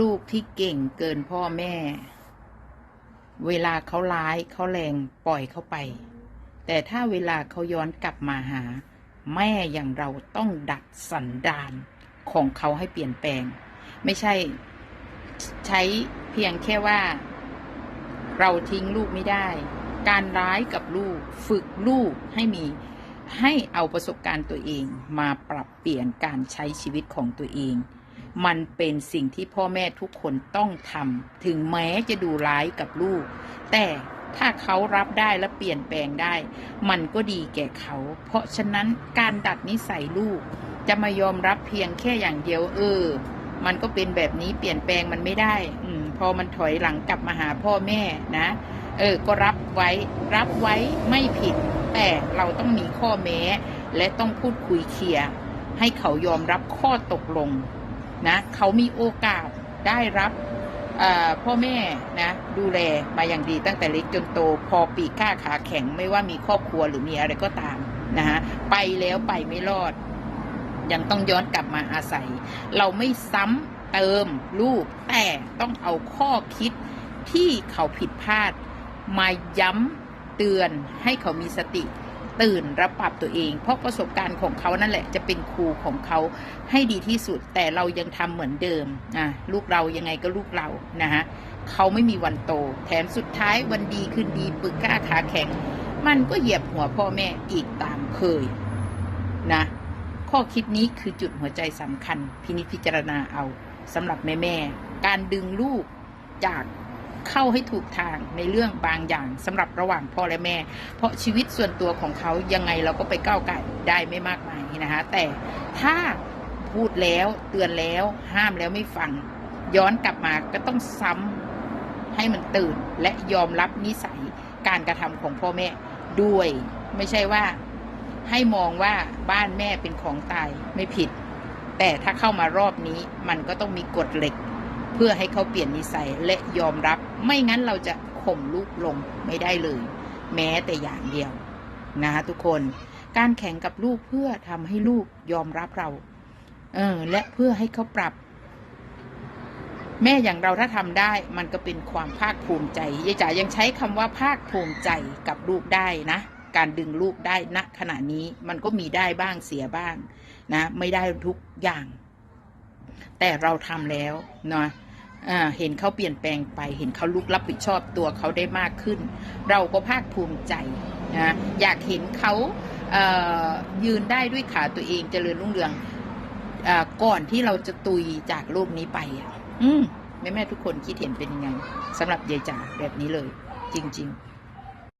ลูกที่เก่งเกินพ่อแม่ เวลาเขาร้ายเขาแรงปล่อยเขาไป แต่ถ้าเวลาเขาย้อนกลับมาหา แม่อย่างเราต้องดัดสันดานของเขาให้เปลี่ยนแปลง ไม่ใช่ใช้เพียงแค่ว่า เราทิ้งลูกไม่ได้ การร้ายกับลูกฝึกลูกให้มีให้เอาประสบการณ์ตัวเองมาปรับเปลี่ยนการใช้ชีวิตของตัวเอง มันเป็นสิ่งที่พ่อแม่ทุกคนต้องทำถึงแม้จะดูร้ายกับลูก แต่ถ้าเขารับได้และเปลี่ยนแปลงได้ มันก็ดีแก่เขา เพราะฉะนั้นการดัดนิสัยลูก จะมายอมรับเพียงแค่อย่างเดียวเออ มันก็เป็นแบบนี้เปลี่ยนแปลงมันไม่ได้ อืม พอมันถอยหลังกลับมาหาพ่อแม่นะ เออ ก็รับไว้ รับไว้ไม่ผิด แต่เราต้องมีข้อแม้ และต้องพูดคุยเคลียร์ให้เขายอมรับข้อตกลง นะเขามีโอกาสได้รับพ่อแม่นะดูแลมาอย่างดีตั้งแต่เล็กจนโต พอปีก้าขาแข็งไม่ว่ามีครอบครัวหรือมีอะไรก็ตามนะฮะไปแล้วไปไม่รอด ยังต้องย้อนกลับมาอาศัย เราไม่ซ้ำเติมลูก แต่ต้องเอาข้อคิดที่เขาผิดพลาด มาย้ำเตือนให้เขามีสติ ตื่นรับปรับตัวเอง เพราะประสบการณ์ของเขานั่นแหละจะเป็นครูของเขาให้ดีที่สุด แต่เรายังทำเหมือนเดิมอะลูกเรายังไงก็ลูกเรานะฮะเขาไม่มีวันโต แถมสุดท้ายวันดีคืนดีปึกกล้าขาแข็ง มันก็เหยียบหัวพ่อแม่อีกตามเคยนะข้อคิดนี้คือจุดหัวใจสำคัญ พินิจพิจารณาเอาสำหรับแม่แม่การดึงลูกจาก เข้าให้ถูกทางในเรื่องบางอย่างสำหรับระหว่างพ่อและแม่ เพราะชีวิตส่วนตัวของเขายังไงเราก็ไปก้าวไก่ได้ไม่มากมายนะคะแต่ถ้าพูดแล้วเตือนแล้วห้ามแล้วไม่ฟัง ย้อนกลับมาก็ต้องซ้ำให้มันตื่นและยอมรับนิสัยการกระทำของพ่อแม่ด้วย ไม่ใช่ว่าให้มองว่าบ้านแม่เป็นของตายไม่ผิด แต่ถ้าเข้ามารอบนี้มันก็ต้องมีกฎเหล็ก เพื่อให้เขาเปลี่ยนนิสัยและยอมรับ ไม่งั้นเราจะข่มลูกลงไม่ได้เลย แม้แต่อย่างเดียวนะทุกคนการแข่งกับลูกเพื่อทำให้ลูกยอมรับเรา เออ และเพื่อให้เขาปรับ แม่อย่างเราถ้าทำได้ มันก็เป็นความภาคภูมิใจยายจ๋ายังใช้คำว่าภาคภูมิใจกับลูกได้นะ การดึงลูกได้ณขณะนี้มันก็มีได้บ้างเสียบ้าง นะ ไม่ได้ทุกอย่าง แต่เราทำแล้วเนาะเห็นเขาเปลี่ยนแปลงไป เห็นเขาลุกรับผิดชอบตัวเขาได้มากขึ้น เราก็ภาคภูมิใจนะอยากเห็นเขาเยืนได้ด้วยขาตัวเองเจริญรุ่งเรืองอก่อนที่เราจะตุยจากโลกนี้ไปอะ อืมแม่แม่ทุกคนคิดเห็นเป็นยังไงสำหรับยายจ๋าแบบนี้เลย จริง ๆ